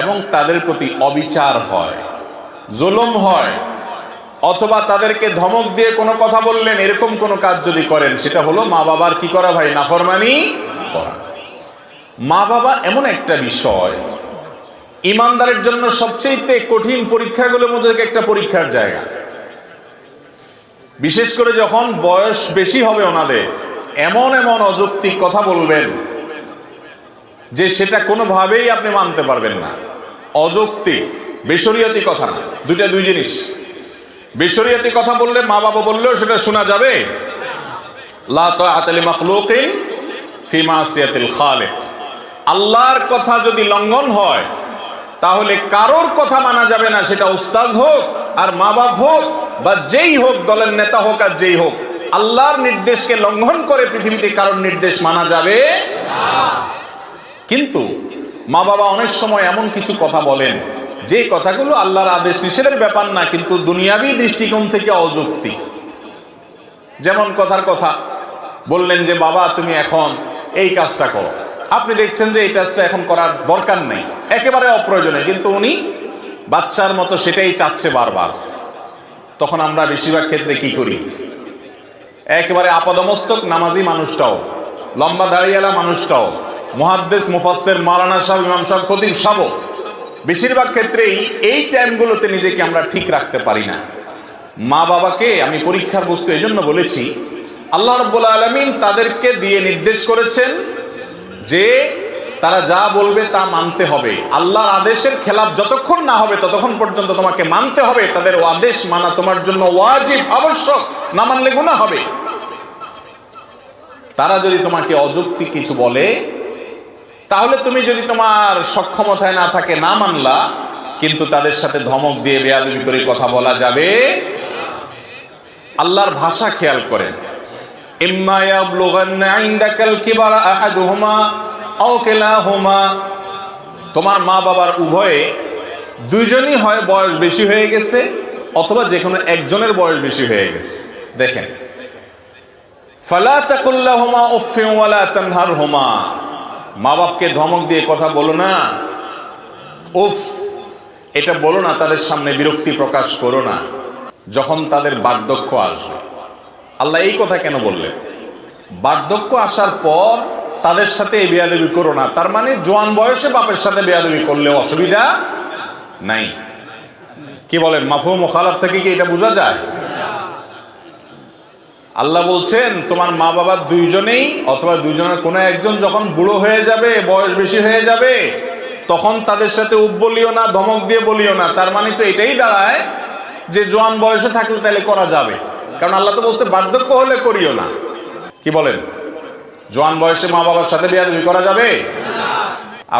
এবং তাদের প্রতি অবিচার হয়, জুলুম হয়, অথবা তাদেরকে ধমক দিয়ে কোনো কথা বললেন, এরকম কোনো কাজ যদি করেন, সেটা হলো মা বাবার কি করা ভাই? নাফরমানি করা। মা বাবা এমন একটা বিষয়, ইমানদারের জন্য সবচেয়ে কঠিন পরীক্ষাগুলোর মধ্যে একটা পরীক্ষার জায়গা। বিশেষ করে যখন বয়স বেশি হবে ওনাদের, এমন এমন অযৌক্তিক কথা বলবেন যে সেটা কোনোভাবেই আপনি মানতে পারবেন না। অযৌক্তিক বেসরিয়াতি কথা না। দুইটা দুই জিনিস। বেসরিয়াতি কথা বললে মা বাবা বললেও সেটা শোনা যাবে। আল্লাহর কথা যদি লঙ্ঘন হয়, তাহলে কারোর কথা মানা যাবে না। সেটা উস্তাদ হোক আর মা বাপ হোক বা যেই হোক, দলের নেতা হোক আর যেই হোক, আল্লাহর নির্দেশকে লঙ্ঘন করে পৃথিবীতে কারোর নির্দেশ মানা যাবে কিন্তু মা বাবা অনেক সময় এমন কিছু কথা বলেন, যে কথাগুলো আল্লাহর আদেশ নিষেধের ব্যাপার না, কিন্তু দুনিয়াবি দৃষ্টিকোণ থেকে অযৌক্তিক যেমন কথার কথা বললেন যে, বাবা, তুমি এখন এই কাজটা করো। আপনি দেখছেন যে এই কাজটা এখন করার দরকার নেই, একেবারে অপ্রয়োজনীয়, কিন্তু উনি বাচ্চার মতো সেটাই চাচ্ছে বারবার। তখন আমরা বেশিরভাগ ক্ষেত্রে কি করি? একেবারে আপাদমস্তক নামাজি মানুষটাও, লম্বা দাঁড়িয়েলা মানুষটাও মহাদ্দেশ মুফাসের মালানা সাহেব, ইমাম সাহেব, খতিব সাহেব বেশিরভাগ ক্ষেত্রেই এই টাইমগুলোতে নিজেকে আমরা ঠিক রাখতে পারি না। মা বাবাকে আমি পরীক্ষার বস্তু এই জন্য বলেছি, আল্লাহ রব্বুল আলমিন তাদেরকে দিয়ে নির্দেশ করেছেন যে তারা যা বলবে তা মানতে হবে। আল্লাহর আদেশের খেলাফ যতক্ষণ না হবে ততক্ষণ পর্যন্ত তোমাকে মানতে হবে। তাদের আদেশ মানা তোমার জন্য ওয়াজিব, আবশ্যক, না মানলে গুণা হবে। তারা যদি তোমাকে অযৌক্তিক কিছু বলে তাহলে তুমি যদি তোমার সক্ষমতায় না থাকে না মানলা, কিন্তু তাদের সাথে ধমক দিয়ে বেয়াদবি করে কথা বলা যাবে। আল্লাহর ভাষা খেয়াল করেন। তোমার মা বাবার উভয়ে দুইজনই হয় বয়স বেশি হয়ে গেছে, অথবা যে কোনো একজনের বয়স বেশি হয়ে গেছে। দেখেন। ফালা তাকুল্লাহুমা উফফিন ওয়ালা তানহারহুমা। মা বাপকে ধমক দিয়ে কথা বলো না। উফ, এটা বলো না, তাদের সামনে বিরক্তি প্রকাশ করো না। যখন তাদের বার্ধক্য আসবে। আল্লাহ এই কথা কেন বললেন? বার্ধক্য আসার পর তাদের সাথে এই বেয়াদবি করো না। তার মানে জোয়ান বয়সে বাপের সাথে বেয়াদবি করলে অসুবিধা নাই। কি বলেন মাফুম মোখালাফ থেকে কি এটা বোঝা যায়? আল্লাহ বলছেন, তোমার মা বাবার দুইজনেই অথবা দুইজনের কোনো একজন যখন বুড়ো হয়ে যাবে, বয়স বেশি হয়ে যাবে, তখন তাদের সাথে উপ বলিও না, ধমক দিয়ে বলিও না। তার মানে তো এটাই দাঁড়ায় যে জোয়ান বয়সে থাকলে তাহলে করা যাবে। কারণ আল্লাহ তো বলছে, বার্ধক্য হলে করিও না। কি বলেন? জোয়ান বয়সে মা বাবার সাথে বিয়াদবি করা যাবে?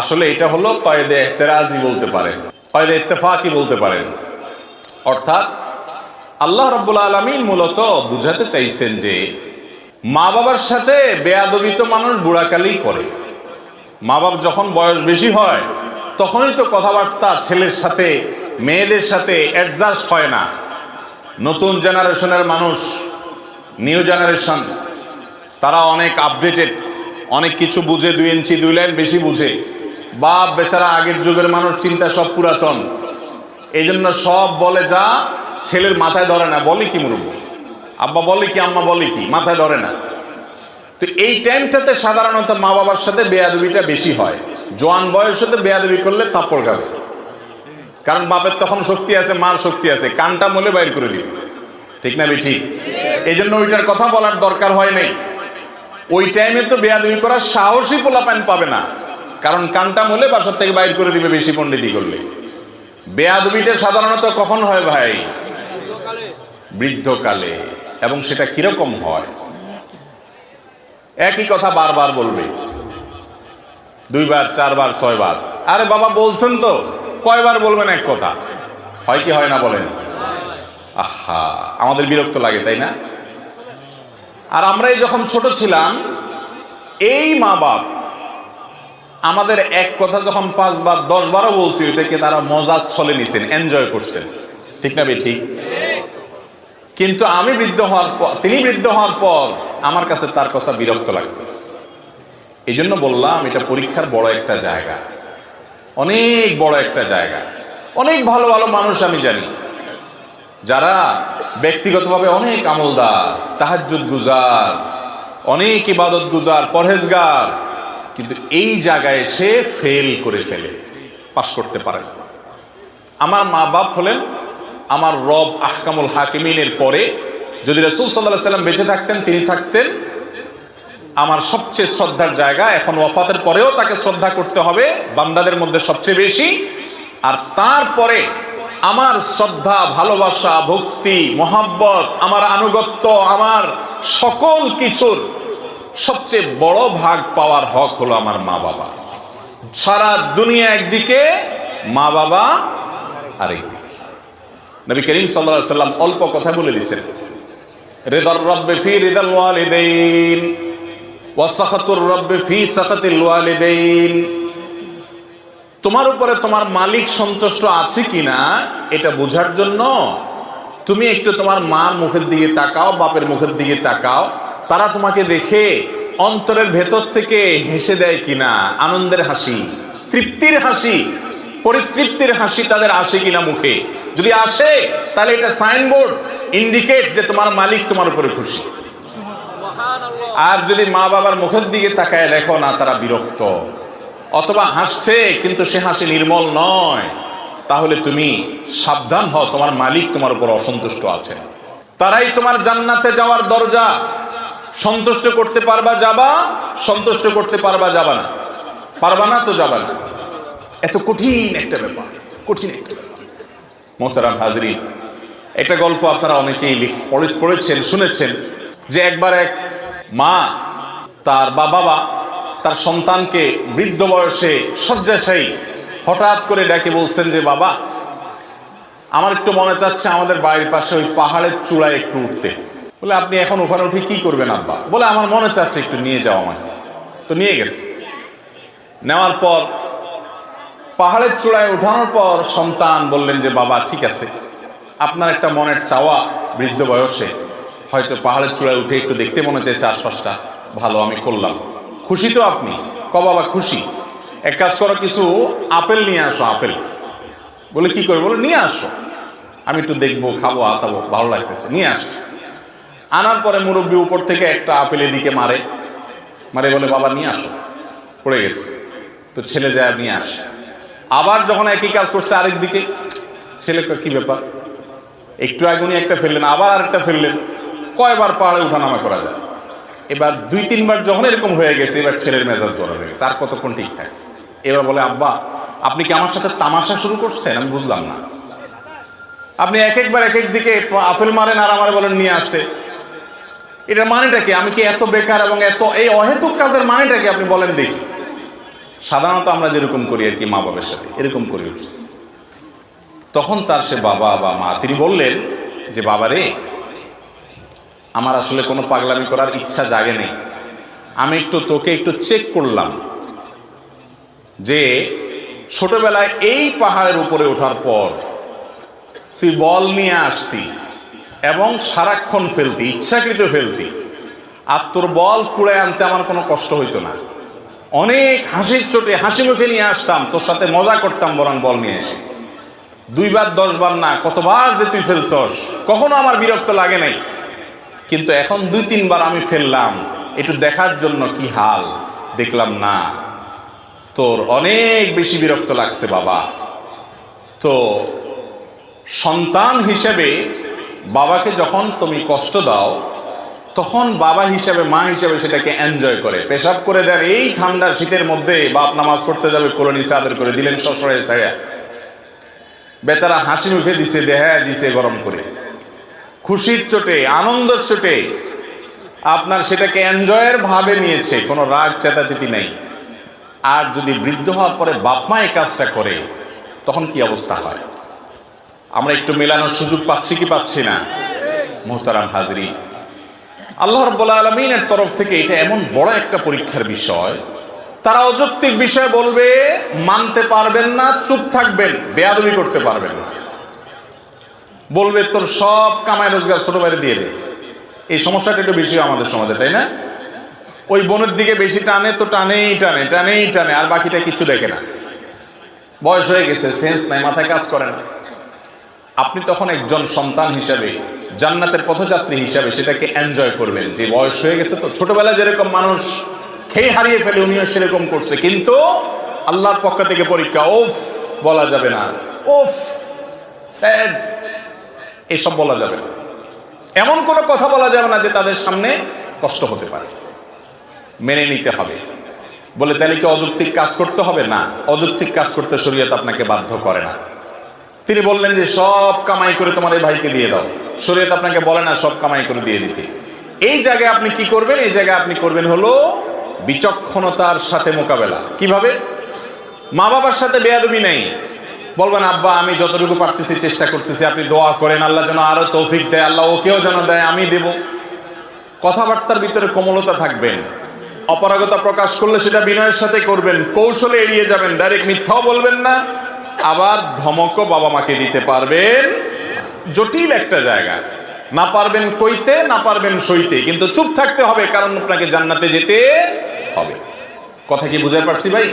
আসলে এটা হলো কয়েদে এহতেরাজি বলতে পারেন, কয়েদে ইত্তেফাকি বলতে পারেন। অর্থাৎ আল্লাহ রব্বুল আলমিন মূলত বুঝাতে চাইছেন যে মা বাবার সাথে বেয়াদবি তো মানুষ বুড়াকালেই করে। মা বাপ যখন বয়স বেশি হয়, তখনই তো কথাবার্তা ছেলের সাথে, মেয়েদের সাথে অ্যাডজাস্ট হয় না। নতুন জেনারেশনের মানুষ নিউ জেনারেশন তারা অনেক আপডেটেড অনেক কিছু বুঝে, দুই ইঞ্চি, দুই লাইন বেশি বুঝে। বাপ বেচারা আগের যুগের মানুষ, চিন্তা সব পুরাতন। এই জন্য সব বলে যা ছেলের মাথায় ধরে না, বলে কি মুরব্ব? আব্বা বলে কি, আম্মা বলে কি, মাথায় ধরে না। তো এই টাইমটাতে সাধারণত মা বাবার সাথে বেয়াদবিটা বেশি হয়। জোয়ান বয়সেতে বেয়াদবি করলে থাপ্পড় খাবে। কারণ বাপের তখন শক্তি আছে, মার শক্তি আছে, কানটা মলে বাইর করে দিবে। ঠিক না ঠিক এই জন্য ওইটার কথা বলার দরকার হয় নাই। ওই টাইমে তো বেয়াদবি করার সাহসী পোলাপান পাবে না। কারণ কানটা মলে বাসার থেকে বাইর করে দিবে বেশি পণ্ডিতি করলে। বেয়াদবিটা সাধারণত কখন হয় ভাই? বৃদ্ধকালে, এবং সেটা কীরকম হয়? একই কথা বারবার বলবে। দুইবার, চারবার, ছয়বার। আরে বাবা, বলছেন তো, কয়বার বলবেন এক কথা? হয় কি, হয় না বলেন? আহা, আমাদের বিরক্ত লাগে, তাই না? আর আমরাই যখন ছোট ছিলাম, এই মা বাপ আমাদের এক কথা যখন পাঁচবার দশ বারও বলছি ওইটাকে তারা মজার ছলে নিছেন, এনজয় করছেন। ঠিক না বে, ঠিক? কিন্তু আমি বৃদ্ধ হওয়ার পর তিনি বৃদ্ধ হওয়ার পর আমার কাছে তার কথা বিরক্ত লাগতেছে। এই জন্য বললাম, এটা পরীক্ষার বড় একটা জায়গা। অনেক বড় একটা জায়গা। অনেক ভালো ভালো মানুষ আমি জানি। যারা ব্যক্তিগতভাবে অনেক আমলদার, তাহাজ্জুদ গুজার, অনেক ইবাদত গুজার, পরহেজগার, কিন্তু এই জায়গায় সে ফেল করে ফেলে। পাশ করতে পারে আমার মা বাপ হলেন আমার রব আহকামুল হাকিমিনের পরে যদি রসুল সাল্লাহ সাল্লাম বেঁচে থাকতেন, তিনি থাকতেন, আমার সবচেয়ে শ্রদ্ধার জায়গা এখন ওয়াফাতের পরেও তাকে শ্রদ্ধা করতে হবে, বান্দাদের মধ্যে সবচেয়ে বেশি। আর তারপরে আমার শ্রদ্ধা, ভালোবাসা, ভক্তি, মহাব্বত, আমার আনুগত্য, আমার সকল কিছুর সবচেয়ে বড় ভাগ পাওয়ার হক হলো আমার মা বাবা। সারা দুনিয়া একদিকে মা বাবা আরেকদিকে। নবী করিম সাল্লাহ সাল্লাম অল্প কথা বলে দিচ্ছেন রেদার রব্বে ফি রেদাল ওয়ালিদাইন ওয়াসাখাতুর রব্বে ফি সাখাতিল ওয়ালিদাইন। তোমার উপরে তোমার মালিক সন্তুষ্ট আছে কিনা, এটা বোঝার জন্য তুমি একটু তোমার মার মুখের দিকে তাকাও, বাপের মুখের দিকে তাকাও। তারা তোমাকে দেখে অন্তরের ভেতর থেকে হেসে দেয় কিনা, আনন্দের হাসি, তৃপ্তির হাসি, পরিতৃপ্তির হাসি তাদের আসে কিনা মুখে। যদি আসে, তাহলে এটা সাইনবোর্ড ইন্ডিকেট যে তোমার মালিক তোমার উপরে খুশি। আর যদি মা বাবার মুখের দিকে তাকায় দেখো না, তারা বিরক্ত। অথবা হাসছে, কিন্তু সে হাসি নির্মল নয়। তাহলে তুমি সাবধান হও, তোমার মালিক তোমার উপর অসন্তুষ্ট আছে তারাই তোমার জান্নাতে যাওয়ার দরজা। সন্তুষ্ট করতে পারবা যাবা, সন্তুষ্ট করতে পারবা যাবা না। পারবা না তো যাবা না। এত কঠিন একটা ব্যাপার, কঠিন একটা ব্যাপার। মোহতারাম হাজরি একটা গল্প আপনারা অনেকেই পড়েছেন, শুনেছেন, যে একবার এক মা তার বা বাবা তার সন্তানকে বৃদ্ধ বয়সে শয্যাশায়ী হঠাৎ করে ডেকে বলছেন যে, বাবা, আমার একটু মনে চাচ্ছে আমাদের বাড়ির পাশে ওই পাহাড়ের চূড়ায় একটু উঠতে। বলে, আপনি এখন ওখানে উঠে কি করবেন আব্বা? বলে, আমার মনে চাচ্ছে একটু নিয়ে যাও আমাকে। তো নিয়ে গেছে। নেওয়ার পর পাহাড়ের চূড়ায় ওঠানোর পর সন্তান বললেন যে, বাবা, ঠিক আছে। আপনার একটা মনের চাওয়া বৃদ্ধ বয়সে। হয়তো পাহাড়ের চূড়ায় উঠে একটু দেখতে মনে চাইছে আশপাশটা। ভালো, আমি করলাম। খুশি তো আপনি? ক বাবা, খুশি? এক কাজ করো, কিছু আপেল নিয়ে আসো, আপেল। বলে কি করে বলে, নিয়ে আসো। আমি একটু দেখব, খাব, আতাবো, ভালো লাগতেছে। নিয়ে আসছি। আনার পরে মুরব্বী উপর থেকে একটা আপেল এদিকে মারে। মারে বলে, বাবা, নিয়ে আসো। পড়ে গেছে। তো ছেলে যায়, নিয়ে আসে। আবার যখন একই কাজ করছে আরেক দিকে, ছেলে কি ব্যাপার? একটু আগুনি একটা ফেললেন, আবার আরেকটা ফেললেন। কয়বার পাহাড়ে উঠানামা করা যায়? এবার দুই, তিনবার যখন এরকম হয়ে গেছে, এবার ছেলের মেজাজ গরম হয়ে গেছে, আর কতক্ষণ ঠিক থাকে? এবার বলে, আব্বা, আপনি কি আমার সাথে তামাশা শুরু করছেন? আমি বুঝলাম না। আপনি এক একবার এক এক দিকে আপেল মারেন আর আমার বলেন, নিয়ে আসতে। এটার মানেটা কি? আমি কি এত বেকার এবং এত, এই অহেতুক কাজের মানেটা কি আপনি বলেন দেখি। সাধারণত আমরা যেরকম করি আর কি মা বাবার সাথে, এরকম করে উঠছি। তখন তার সে বাবা বা মা, তিনি বললেন যে, বাবা রে, আমার আসলে কোনো পাগলামি করার ইচ্ছা জাগে নেই। আমি একটু তোকে একটু চেক করলাম যে, ছোটবেলায় এই পাহাড়ের উপরে ওঠার পর তুই বল নিয়ে আসতি এবং সারাক্ষণ ফেলতি, ইচ্ছাকৃত ফেলতি। আর তোর বল কুড়ে আনতে আমার কোনো কষ্ট হইতো না। অনেক হাসির চোটে হাসি মুখে নিয়ে আসতাম, তোর সাথে মজা করতাম বরং বল নিয়ে এসে। দুইবার, দশবার না, কতবার যে তুই ফেলছস, কখনো আমার বিরক্ত লাগে নাই। কিন্তু এখন দুই, তিনবার আমি ফেললাম, একটু দেখার জন্য কি হাল? দেখলাম না। তোর অনেক বেশি বিরক্ত লাগছে বাবা। তো সন্তান হিসেবে বাবাকে যখন তুমি কষ্ট দাও তখন বাবা হিসাবে, মা হিসাবে সেটাকে এনজয় করে। পেশাব করে দেন, এই ঠান্ডা শীতের মধ্যে বাপ নামাজ পড়তে যাবে, কোরআন আদর করে দিলেন শ্বশুরে ছায়া। বেচারা হাসি মুখে দিছে, দেহা দিছে গরম করে। খুশির চোটে, আনন্দের চোটে আপনার সেটাকে এনজয়ের ভাবে নিয়েছে, কোনো রাগ চেতাচেতি নেই। আর যদি বৃদ্ধ হওয়ার পরে বাপ মা এই কাজটা করে, তখন কি অবস্থা হয়? আমরা একটু মেলানোর সুযোগ পাচ্ছি কি পাচ্ছি না? মোহতারাম হাজরি আল্লাহ রব্বুল আলমিনের তরফ থেকে এটা এমন বড় একটা পরীক্ষার বিষয়। তারা অযৌক্তিক বিষয় বলবে, মানতে পারবেন না, চুপ থাকবেন, বেয়াদবি করতে পারবেন না। বলবে, তোর সব কামাই রোজগার ছোট বাইরে দিয়ে দে। এই সমস্যাটা একটু বেশি আমাদের সমাজে, তাই না? ওই বোনের দিকে বেশি টানে, তো টানেই টানে টানেই টানে, আর বাকিটা কিছু দেখে না। বয়স হয়ে গেছে, সেন্স নাই, মাথায় কাজ করে না। আপনি তখন একজন সন্তান হিসাবে জান্নাতের পথযাত্রী হিসাবে সেটাকে এনজয় করবেন। যে বয়স হয়ে গেছে তো ছোটবেলায় যেরকম মানুষ খেয়ে হারিয়ে ফেলে, উনিও সেরকম করছে। কিন্তু আল্লাহর পক্ষ থেকে পরীক্ষা, ওফ, বলা যাবে না। ওফ, স্যাড, এসব বলা যাবে না। এমন কোনো কথা বলা যাবে না যে তাদের সামনে কষ্ট হতে পারে। মেনে নিতে হবে। বলে তাহলে কি অযৌক্তিক কাজ করতে হবে? না। অযৌক্তিক কাজ করতে শরীয়ত আপনাকে বাধ্য করে না। তিনি বললেন যে, সব কামাই করে তোমার এই ভাইকে দিয়ে দাও। শরীয়ত আপনাকে বলে না, সব কামাই করে দিয়ে দিতে। এই জায়গায় আপনি কি করবেন? এই জায়গায় আপনি করবেন হলো বিচক্ষণতার সাথে মোকাবেলা। কীভাবে? মা বাবার সাথে বেয়াদবি নেই। বলবেন, আব্বা, আমি যতটুকু পারতেছি, চেষ্টা করতেছি। আপনি দোয়া করেন, আল্লাহ যেন আরও তৌফিক দেয়, আল্লাহ ওকেও যেন দেয়, আমি দেব। কথাবার্তার ভিতরে কোমলতা থাকবেন। অপারগতা প্রকাশ করলে সেটা বিনয়ের সাথে করবেন। কৌশলে এড়িয়ে যাবেন। ডাইরেক্ট মিথ্যাও বলবেন না। আবার ধমকও বাবা মাকে দিতে পারবেন। জটিল একটা জায়গা। না পারবেন কইতে, না পারবেন সইতে। কিন্তু চুপ থাকতে হবে, কারণ আপনাকে জান্নাতে যেতে হবে। কথা কি বুঝাতে পারছি ভাই?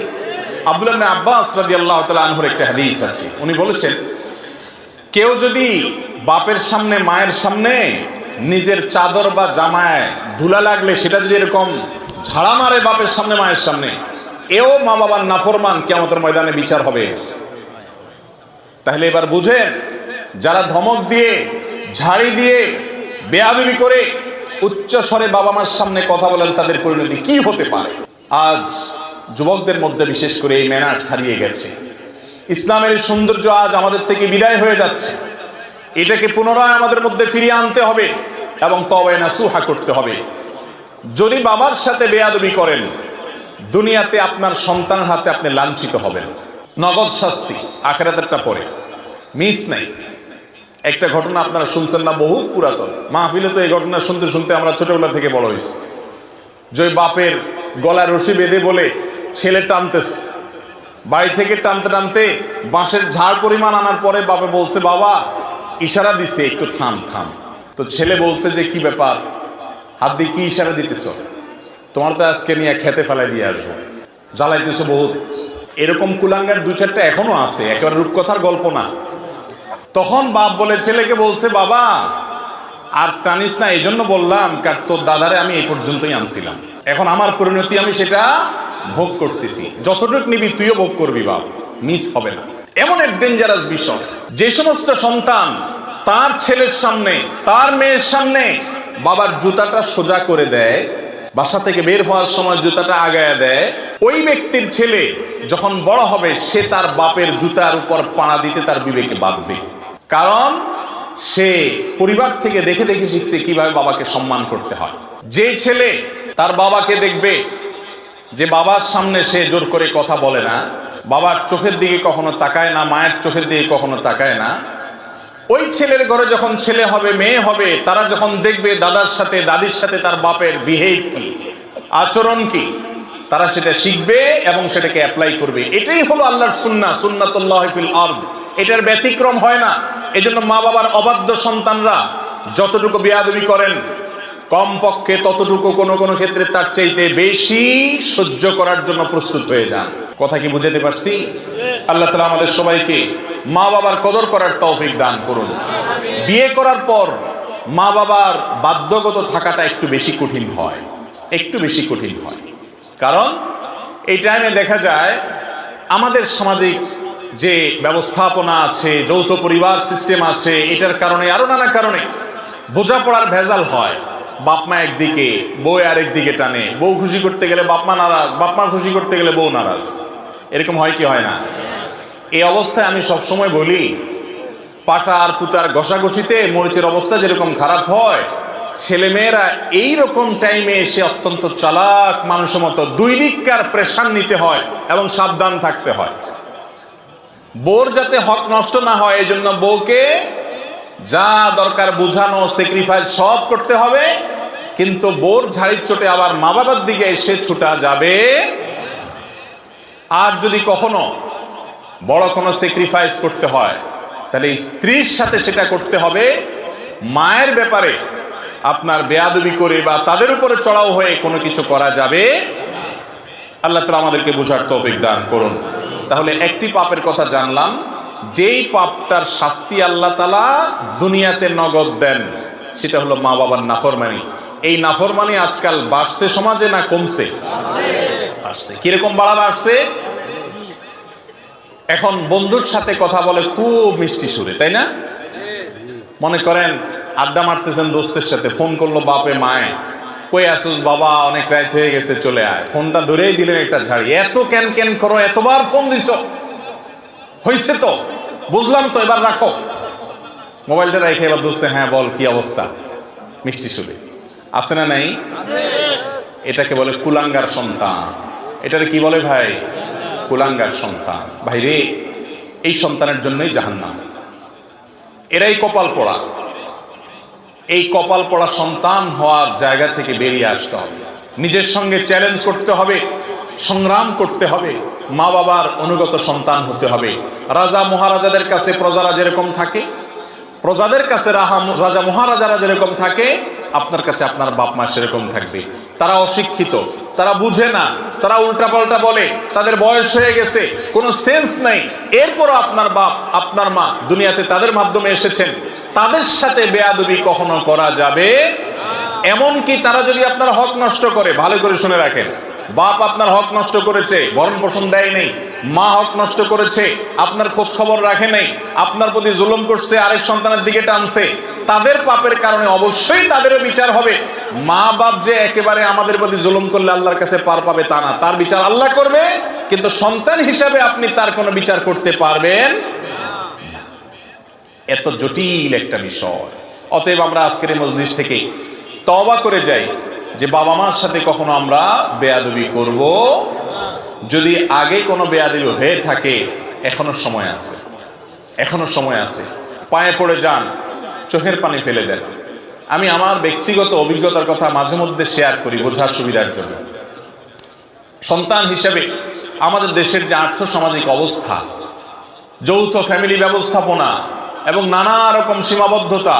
আব্দুল্লাহ আব্বাস রাদিয়াল্লাহু তাআলা আনহুর একটা হাদিস আছে। উনি বলেছেন, কেউ যদি বাপের সামনে, মায়ের সামনে নিজের চাদর বা জামায় ধুলা লাগলে সেটা যদি এরকম ঝাড়া মারে বাপের সামনে, মায়ের সামনে, এও মা বাবার নাফরমান কেমতের ময়দানে বিচার হবে। তাহলে এবার বুঝেন, যারা ধমক দিয়ে, ঝাড়ি দিয়ে বেয়াদবি করে উচ্চ স্বরে বাবা মার সামনে কথা বলেন, তাদের পরিণতি কি হতে পারে? আজ যুবকদের মধ্যে বিশেষ করে এই ম্যানার্স হারিয়ে গেছে। ইসলামের সৌন্দর্য আজ আমাদের থেকে বিদায় হয়ে যাচ্ছে। এটাকে পুনরায় আমাদের মধ্যে ফিরিয়ে আনতে হবে এবং তবে নাসুহা করতে হবে। যদি বাবার সাথে বেয়াদবি করেন, দুনিয়াতে আপনার সন্তানের হাতে আপনি লাঞ্ছিত হবেন। নগদ শাস্তি, আখেরাতেরটা পরে। মিস নাই। একটা ঘটনা আপনারা শুনছেন না, বহু পুরাতন। মাহফিলে তো এই ঘটনা শুনতে শুনতে আমরা ছোটবেলা থেকে বড় হয়েছি। যে বাপের গলায় রশি বেঁধে বলে, ছেলে টানতেছে। বাড়ি থেকে টানতে টানতে বাঁশের ঝাড় পরিমাণ আনার পরে বাপে বলছে, বাবা, ইশারা দিছে একটু থাম থাম। তো ছেলে বলছে যে, কি ব্যাপার? হাত দিয়ে কি ইশারা দিতেছ? তোমার তো আজকে নিয়ে খেতে ফেলাই দিয়ে আসব। জ্বালাইতেছো বহুত। এরকম কুলাঙ্গার দু চারটা এখনও আছে, একেবারে রূপকথার গল্প না। তখন বাপ বলে, ছেলেকে বলছে, বাবা, আর টানিস না এই জন্য বললাম, কার তোর দাদারে আমি এই পর্যন্তই আনছিলাম। এখন আমার পরিণতি আমি সেটা ভোগ করতেছি। যতটুক নিবি, তুইও ভোগ করবি, বাপ। মিস হবে না। এমন এক ডেঞ্জারাস বিষয়। যে সমস্ত সন্তান তার ছেলের সামনে, তার মেয়ের সামনে বাবার জুতাটা সোজা করে দেয় বাসা থেকে বের হওয়ার সময় জুতাটা আগায় দেয়। ওই ব্যক্তির ছেলে যখন বড় হবে, সে তার বাপের জুতার উপর পাড়া দিতে তার বিবেকে বাঁধবে। কারণ সে পরিবার থেকে দেখে দেখে শিখছে কীভাবে বাবাকে সম্মান করতে হয়। যে ছেলে তার বাবাকে দেখবে, যে বাবার সামনে সে জোর করে কথা বলে না, বাবার চোখের দিকে কখনো তাকায় না, মায়ের চোখের দিকে কখনো তাকায় না ওই ছেলের ঘরে যখন ছেলে হবে, মেয়ে হবে, তারা যখন দেখবে দাদার সাথে, দাদির সাথে তার বাপের বিহেভ কি, আচরণ কি, তারা সেটা শিখবে এবং সেটাকে অ্যাপ্লাই করবে। এটাই হলো আল্লাহর সুন্না সুন্নাতুল্লাহ ফিল আরদ। এটার ব্যতিক্রম হয় না। এজন্য মা বাবার অবাধ্য সন্তানরা যতটুকু বেয়াদবি করেন, কমপক্ষে ততটুকু কোনো কোনো ক্ষেত্রে তার চাইতে বেশি সহ্য করার জন্য প্রস্তুত হয়ে যান। কথা কি বুঝাতে পারছি? আল্লাহ তালা আমাদের সবাইকে মা বাবার কদর করার তৌফিক দান করুন। বিয়ে করার পর মা বাবার বাধ্যগত থাকাটা একটু বেশি কঠিন হয়। একটু বেশি কঠিন হয়। কারণ এই টাইমে দেখা যায়, আমাদের সামাজিক যে ব্যবস্থাপনা আছে, যৌথ পরিবার সিস্টেম আছে, এটার কারণে আরও নানা কারণে বোঝাপড়ার ভেজাল হয়। বাপমা একদিকে, বউ আরেক দিকে টানে। বউ খুশি করতে গেলে বাপমা নারাজ বাপমা খুশি করতে গেলে বউ নারাজ। এরকম হয় কি হয় না? এই অবস্থায় আমি সবসময় বলি, পাটা আর পুতার ঘষাঘষিতে মরিচের অবস্থা যেরকম খারাপ হয়, ছেলেমেয়েরা এই রকম টাইমে এসে অত্যন্ত চালাক মানুষের মতো দুই দিককার প্রেশার নিতে হয় এবং সাবধান থাকতে হয়। বোর যাতে হক নষ্ট না হয় এই জন্য বউকে যা দরকার বোঝানো স্যাক্রিফাইস সব করতে হবে, কিন্তু বোর ঝাড়ির চোটে আবার মা বাবার দিকে এসে ছুটা যাবে আর যদি কখনো বড় কোনো স্যাক্রিফাইস করতে হয়, তাহলে স্ত্রীর সাথে সেটা করতে হবে। মায়ের ব্যাপারে আপনার বেয়াদবি করে বা তাদের উপরে চড়াও হয়ে কোনো কিছু করা যাবে, আল্লাহ তালা আমাদেরকে বোঝার তৌফিক দান করুন। তাহলে একটি পাপের কথা জানলাম, যেই পাপটার শাস্তি আল্লাহ তালা দুনিয়াতে নগদ দেন, সেটা হলো মা বাবার নাফরমানি। এই নাফরমানি আজকাল বাড়ছে সমাজে না কমছে? বাড়ছে। কীরকম বাড়া বাড়ছে? এখন বন্ধুর সাথে কথা বলে খুব মিষ্টি সুরে, তাই না? মনে করেন, আড্ডা মারতেছেন দোস্তের সাথে, ফোন করল বাপে, মায়ে, কই আসুস বাবা, অনেক রাত হয়ে গেছে, চলে আয়। ফোনটা ধরেই দিলেন একটা ঝাড়ি। এত ক্যান ক্যান করো, এতবার ফোন দিছ। হয়েছে তো? বুঝলাম তো, এবার রাখো। মোবাইলটা রেখে এবার দোস্তে হ্যাঁ বল, কি অবস্থা? মিষ্টি সুরে। আছে না নাই? এটাকে বলে কুলাঙ্গার সন্তান। এটারে কি বলে ভাই? কুলাঙ্গার সন্তান। ভাই রে, এই সন্তানের জন্যই জাহান্নাম। এরাই কপাল পড়া। এই কপাল পড়া সন্তান হওয়ার জায়গা থেকে বেরিয়ে আসতে হবে। নিজের সঙ্গে চ্যালেঞ্জ করতে হবে, সংগ্রাম করতে হবে মা বাবার অনুগত সন্তান হতে হবে। রাজা মহারাজাদের কাছে প্রজারা যেরকম থাকে, প্রজাদের কাছে রাহা- রাজা মহারাজারা যেরকম থাকে আপনার কাছে আপনার বাপ মা সেরকম থাকবে। তারা অশিক্ষিত, তারা বুঝে না, তারা উল্টাপাল্টা বলে, তাদের বয়স হয়ে গেছে, কোনো সেন্স নাই। এরপরও আপনার বাপ, আপনার মা দুনিয়াতে তাদের মাধ্যমে এসেছেন। তাদের সাথে বেয়াদবি কখনো করা যাবে? এমনকি তারা যদি আপনার হক নষ্ট করে, ভালো করে শুনে রাখেন, বাপ আপনার হক নষ্ট করেছে ভরণ পোষণ দেয় নেই, মা হক নষ্ট করেছে, আপনার খোঁজ খবর রাখে নাই, আপনার প্রতি জুলুম করছে, আরেক সন্তানের দিকে টানছে তাদের পাপের কারণে অবশ্যই তাদেরও বিচার হবে। মা বাপ যে একেবারে আমাদের প্রতি জুলুম করলে আল্লাহর কাছে পার পাবে তা না। তার বিচার আল্লাহ করবে, কিন্তু সন্তান হিসাবে আপনি তার কোনো বিচার করতে পারবেন এত জটিল একটা বিষয়। অতএব আমরা আজকের মজলিস থেকে তবা করে যাই যে বাবা মার সাথে কখনো আমরা বেয়াদবি করব। যদি আগে কোনো বেয়াদবি হয়ে থাকে, এখনও সময় আছে। এখনও সময় আছে। পায়ে পড়ে যান। চোখের পানি ফেলে দেন। আমি আমার ব্যক্তিগত অভিজ্ঞতার কথা মাঝে মধ্যে শেয়ার করি বোঝার সুবিধার জন্য। সন্তান হিসেবে আমাদের দেশের যে আর্থ সামাজিক অবস্থা, যৌথ ফ্যামিলি ব্যবস্থাপনা এবং নানা রকম সীমাবদ্ধতা,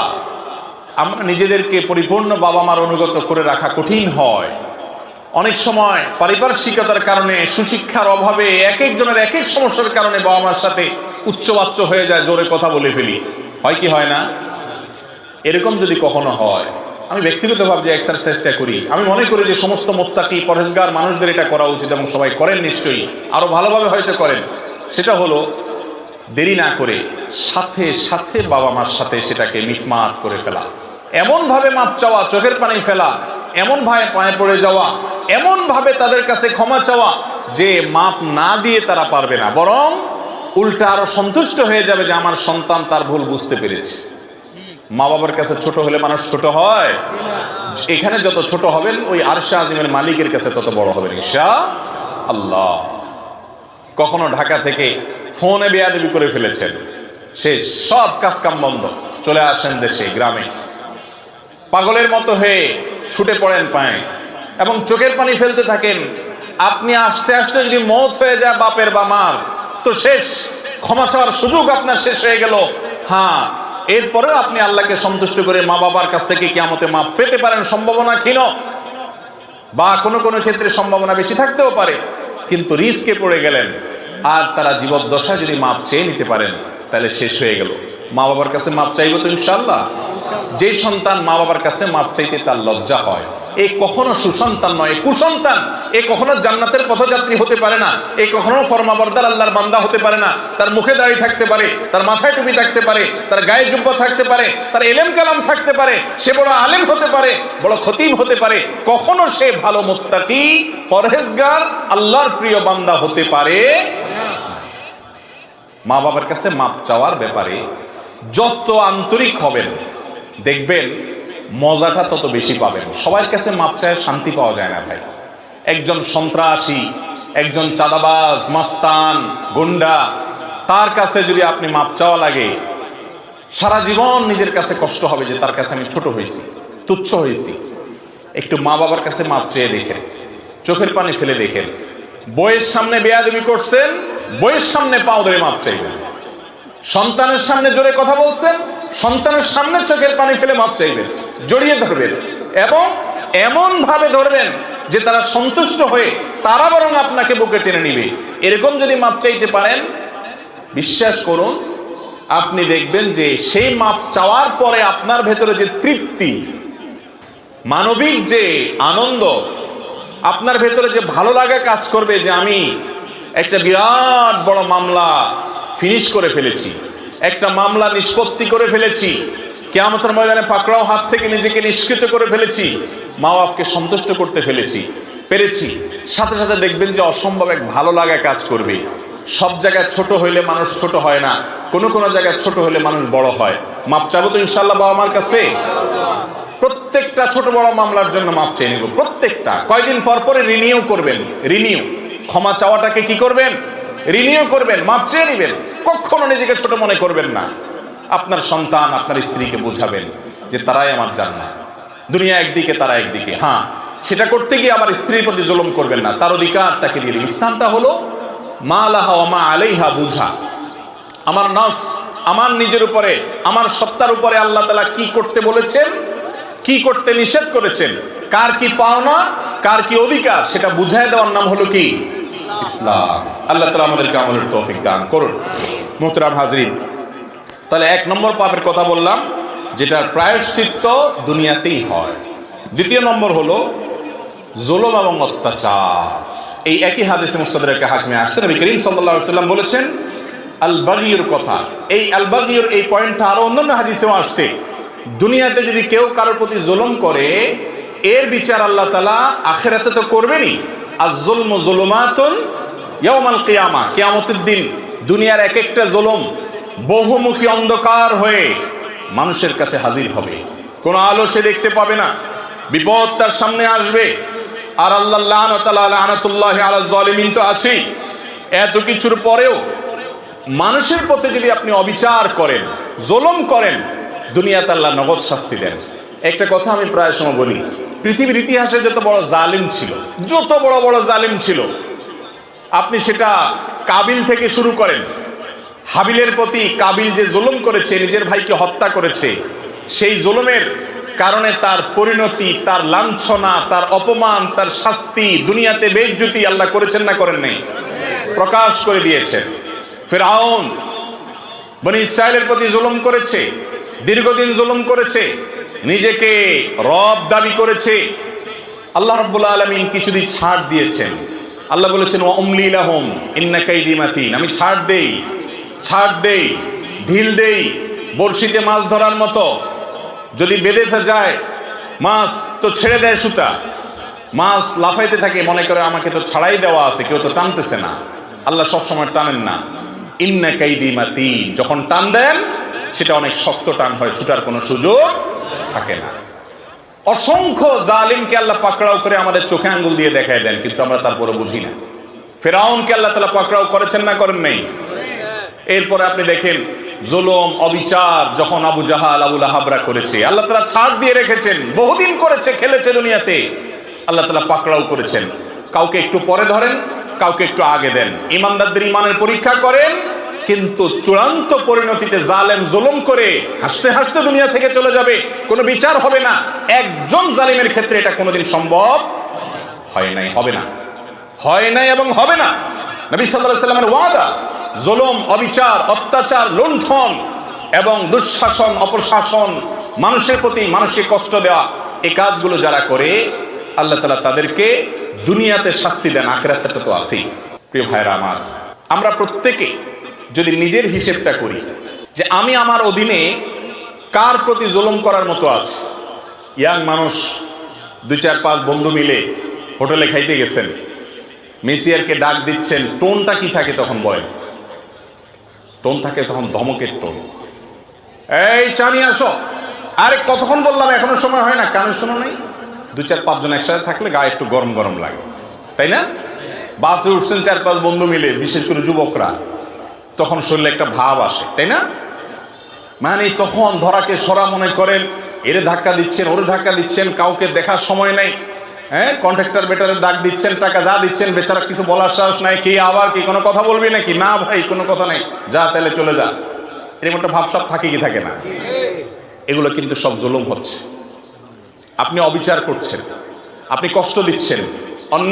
আমরা নিজেদেরকে পরিপূর্ণ বাবা মার অনুগত করে রাখা কঠিন হয়। অনেক সময় পারিপার্শ্বিকতার কারণে, সুশিক্ষার অভাবে এক একজনের এক এক সমস্যার কারণে বাবা মার সাথে উচ্চবাচ্য হয়ে যায়, জোরে কথা বলে ফেলি। হয় কি হয় না? এরকম যদি কখনো হয়, আমি ব্যক্তিগতভাবে যে এক্সারসাইজটা করি, আমি মনে করি যে সমস্ত মোত্তাকি পরেজগার মানুষদের এটা করা উচিত এবং সবাই করেন নিশ্চয়ই আরও ভালোভাবে হয়তো করেন। সেটা হলো, দেরি না করে সাথে সাথে বাবা মার সাথে সেটাকে মিটমাট করে ফেলা। এমনভাবে মাপ চাওয়া, চোখের পানি ফেলা এমন ভাবে পায়ে পড়ে যাওয়া, এমনভাবে তাদের কাছে ক্ষমা চাওয়া, যে মাপ না দিয়ে তারা পারবে না। বরং উল্টা আরও সন্তুষ্ট হয়ে যাবে যে আমার সন্তান তার ভুল বুঝতে পেরেছে। মা বাবার কাছে ছোট হলে মানুষ ছোট হয়। এখানে যত ছোট হবেন, ওই আরশা আজিমের মালিকের কাছে তত বড় হবেন ঈশা আল্লাহ কখনো ঢাকা থেকে ফোনে বেয়াদবি করে ফেলেছেন। শেষ, সব কাজ কাম বন্ধ। চলে আসেন দেশে, গ্রামে। পাগলের মতো হয়ে ছুটে পড়েন পায়ে। এবং চোখের পানি ফেলতে থাকেন। আপনি আস্তে আস্তে যদি মত হয়ে যায় বাপের বা মার, তো শেষ, ক্ষমা চাওয়ার সুযোগ আপনার শেষ হয়ে গেল। হ্যাঁ এরপরেও আপনি আল্লাহকে সন্তুষ্ট করে মা বাবার কাছ থেকে কেমতে মাপ পেতে পারেন, সম্ভাবনা ছিল। বা কোনো কোনো ক্ষেত্রে সম্ভাবনা বেশি থাকতেও পারে, কিন্তু রিস্কে পড়ে গেলেন। আর তারা জীবদ্দশায় যদি মাপ চেয়ে নিতে পারেন, তাহলে শেষ হয়ে গেল। মা বাবার কাছে মাপ চাইব তো ইনশাল্লাহ যে সন্তান মা বাবার কাছে মাপ চাইতে তার লজ্জা হয়। এ কখনো সুসন্তান নয় কুসন্তান। এ কখনো জান্নাতের পথযাত্রী হতে পারে না, এ কখনো ফরমাবরদার আল্লাহর বান্দা হতে পারে না। তার মুখে দাঁড়িয়ে থাকতে পারে, তার মাথায় টুপি থাকতে পারে, তার গায়ে জুব্ব থাকতে পারে, তার এলেম কালাম থাকতে পারে, সে বড় আলেম হতে পারে, বড় খতিব হতে পারে, কখনো সে ভালো মুত্তাকি, পরহেজগার, আল্লাহর প্রিয় বান্দা হতে পারে মা বাবার কাছে মাপ চাওয়ার ব্যাপারে যত আন্তরিক হবেন, দেখবেন মজাটা তত বেশি পাবেন। সবার কাছে মাপ চায় শান্তি পাওয়া যায় না ভাই। একজন সন্ত্রাসী, একজন চাঁদাবাজ, মাস্তান, গুন্ডা, তার কাছে যদি আপনি মাপ চাওয়া লাগে, সারা জীবন নিজের কাছে কষ্ট হবে যে তার কাছে আমি ছোট হয়েছি, তুচ্ছ হয়েছি। একটু মা বাবার কাছে মাপ চেয়ে দেখেন, চোখের পানি ফেলে দেখেন। বইয়ের সামনে বেয়াদবি করছেন, বইয়ের সামনে পাও ধরে মাপ চাইবেন। সন্তানের সামনে জোরে কথা বলছেন, সন্তানের সামনে চোখের পানি ফেলে মাপ চাইবেন। জড়িয়ে ধরবেন। এবং এমন ভাবে ধরবেন যে তারা সন্তুষ্ট হয়ে তারা বরং আপনাকে বুকে টেনে নিবে। এরকম যদি মাপ চাইতে পারেন, বিশ্বাস করুন, আপনি দেখবেন যে সেই মাপ চাওয়ার পরে আপনার ভেতরে যে তৃপ্তি, মানবিক যে আনন্দ, আপনার ভেতরে যে ভালো লাগা কাজ করবে যে আমি একটা বিরাট বড় মামলা ফিনিশ করে ফেলেছি, একটা মামলা নিষ্পত্তি করে ফেলেছি কেয়ামতের ময়দানে পাকড়াও হাত থেকে নিজেকে নিষ্কৃত করে ফেলেছি মা বাপকে সন্তুষ্ট করতে ফেলেছি। পেরেছি। সাথে সাথে দেখবেন যে অসম্ভব এক ভালো লাগা কাজ করবে। সব জায়গায় ছোট হইলে মানুষ ছোট হয় না, কোনো কোনো জায়গায় ছোট হলে মানুষ বড় হয়। মাপ চাবো তো ইনশাল্লাহ বাবা আমার কাছে? প্রত্যেকটা ছোট বড় মামলার জন্য মাপ চেয়ে নেব। প্রত্যেকটা। কয়দিন পর পরে রিনিউ করবেন। রিনিউ। ক্ষমা চাওয়াটাকে কি করবেন? রিনিউ করবেন। মাপ চেয়ে নেবেন। কখনো নিজেকে ছোট মনে করবেন না। আপনার সন্তান আপনার স্ত্রীকে বোঝাবেন যে তারাই আমার জান্নাত। দুনিয়া একদিকে, তারা একদিকে। হ্যাঁ সেটা করতে গিয়ে আমার স্ত্রীর প্রতি জুলুম করবেন না। তার অধিকার তাকে দিয়ে। ইসলামটা হলো মা লাহা ও মা আলাইহা বুঝা। আমার নস আমার নিজের উপরে, আমার সত্তার উপরে আল্লাহ তালা কি করতে বলেছেন, কি করতে নিষেধ করেছেন, কার কি পাওনা, কার কি অধিকার, সেটা বুঝাই দেওয়ার নাম হলো কি? ইসলাম। আল্লাহ তালা আমাদেরকে আমলের তৌফিক দান করুন। মোহতরাম হাজরিন তাহলে এক নম্বর পাপের কথা বললাম যেটার প্রায়শ্চিত্ত দুনিয়াতেই হয়। দ্বিতীয় নম্বর হলো জুলুম এবং অত্যাচার। এই একই হাদিসে মুস্তাদরাকে হাকমে আসছে, নবী করিম আলাইহি সাল্লাম বলেছেন আল বাগিয়র কথা। এই আল বাগিয়র এই পয়েন্টটা আরও অন্যান্য হাদিসেও আসছে। দুনিয়াতে যদি কেউ কারোর প্রতি জুলুম করে, এর বিচার আল্লাহ তালা আখেরাতে তো করবেনই। আর জুলমু জুলুমাতুন ইয়াউমাল কিয়ামা, কিয়ামতের দিন দুনিয়ার এক একটা জুলুম বহুমুখী অন্ধকার হয়ে মানুষের কাছে হাজির হবে। কোনো আলো সে দেখতে পাবে না। বিপদ তার সামনে আসবে। আর আল্লাহ জালিমিন তো আছেই। এত কিছুর পরেও মানুষের প্রতি যদি আপনি অবিচার করেন, জুলুম করেন, দুনিয়াতে আল্লাহ নগদ শাস্তি দেন। একটা কথা আমি প্রায় সময় বলি, পৃথিবীর ইতিহাসে যত বড় জালিম ছিল, যত বড় বড় জালিম ছিল, আপনি সেটা কাবিল থেকে শুরু করেন। হাবিলের প্রতি কাবিল যে জুলুম করেছে, নিজের ভাইকে হত্যা করেছে, সেই জুলুমের কারণে তার পরিণতি, তার লাঞ্ছনা, তার অপমান, তার শাস্তি দুনিয়াতে বেজ্জুতি আল্লাহ করেছেন না করেন নাই, প্রকাশ করে দিয়েছেন। ফেরাউন বনি ইসরায়েলের প্রতি জুলুম করেছে, দীর্ঘদিন জুলুম করেছে, নিজেকে রব দাবি করেছে। আল্লাহ রাব্বুল আলামিন কিছুদিন ছাড় দিয়েছেন। আল্লাহ বলেছেন ওমলি লাহুম, ইন্না কাইদি মাতিন। আমি ছাড় দেই ছাড় দেই, ঢিল দেই, বড়শিতে মাছ ধরার মতো। যদি বেঁধে যায়, মাছ তো ছেড়ে দেয় সুতা। মাছ লাফাইতে থাকে, মনে করে আমাকে তো ছাড়াই দেওয়া আছে, কেউ তো টানতেছে না। আল্লাহ সবসময় টানেন না। ইন্না কাইদি মাতিন, যখন টান দেন, সেটা অনেক শক্ত টান হয়, ছুটার কোনো সুযোগ থাকে না। অসংখ্য জালিমকে আল্লাহ পাকড়াও করে আমাদের চোখে আঙ্গুল দিয়ে দেখায় দেন, কিন্তু আমরা তারপরে বুঝি না। ফেরাউনকে আল্লাহ তালা পাকড়াও করেছেন না করেন নাই? এরপরে আপনি দেখেন জুলুম, অবিচার যখন আবু জাহাল আবুল আহাবরা করেছে, আল্লাহ তালা ছাড় দিয়ে রেখেছেন, বহুদিন করেছে, খেলেছে দুনিয়াতে। আল্লাহ তালা পাকড়াও করেছেন। কাউকে একটু পরে ধরেন, কাউকে একটু আগে দেন। ইমানদারদের ইমানের পরীক্ষা করেন, কিন্তু চূড়ান্ত পরিণতিতে জালেম জুলুম করে হাসতে হাসতে দুনিয়া থেকে চলে যাবে। কোনো বিচার হবে না। একজন জালিমের ক্ষেত্রে এটা কোনোদিন সম্ভব হয় নাই, হবে না। হয় নাই এবং হবে না। নবী আলাইহি সাল্লামের ওয়াদা জুলুম, অবিচার, অত্যাচার, লুণ্ঠন এবং দুঃশাসন, অপশাসন, মানুষের প্রতি মানুষকে কষ্ট দেওয়া এই কাজগুলো যারা করে, আল্লাহ তালা তাদেরকে দুনিয়াতে শাস্তি দেন আখেরাতটা তো আছেই। প্রিয় ভাইরা আমার, আমরা প্রত্যেকে যদি নিজের হিসেবটা করি, যে আমি আমার অধীনে কার প্রতি জুলুম করার মতো আছে? ইয়াং মানুষ, দুই চার পাঁচ বন্ধু মিলে হোটেলে খাইতে গেছেন, মেসিয়ারকে ডাক দিচ্ছেন, টোনটা কি থাকে তখন বয় টোন থাকে তখন ধমকের টোন এই চানি আসো। আরে, কতক্ষণ বললাম, এখনও সময় হয় না, কেন শোনো নাই? দু চার পাঁচজন একসাথে থাকলে গায়ে একটু গরম গরম লাগে। তাই না? বাসে উঠছেন চার পাঁচ বন্ধু মিলে, বিশেষ করে যুবকরা। তখন শরীরে একটা ভাব আসে, তাই না? মানে তখন ধরাকে সরা মনে করেন, এরে ধাক্কা দিচ্ছেন, ওরে ধাক্কা দিচ্ছেন, কাউকে দেখার সময় নেই। হ্যাঁ কন্ট্রাক্টর বেটারের ডাক দিচ্ছেন, টাকা যা দিচ্ছেন, বেচারা কিছু বলার সাহস নাই, কি আবার কি, কোনো কথা বলবি নাকি? না ভাই, কোনো কথা নেই। যা তাহলে চলে যা। এরকম একটা ভাবসাব থাকে কি থাকে না? এগুলো কিন্তু সব জুলুম হচ্ছে। আপনি অবিচার করছেন। আপনি কষ্ট দিচ্ছেন। অন্যায়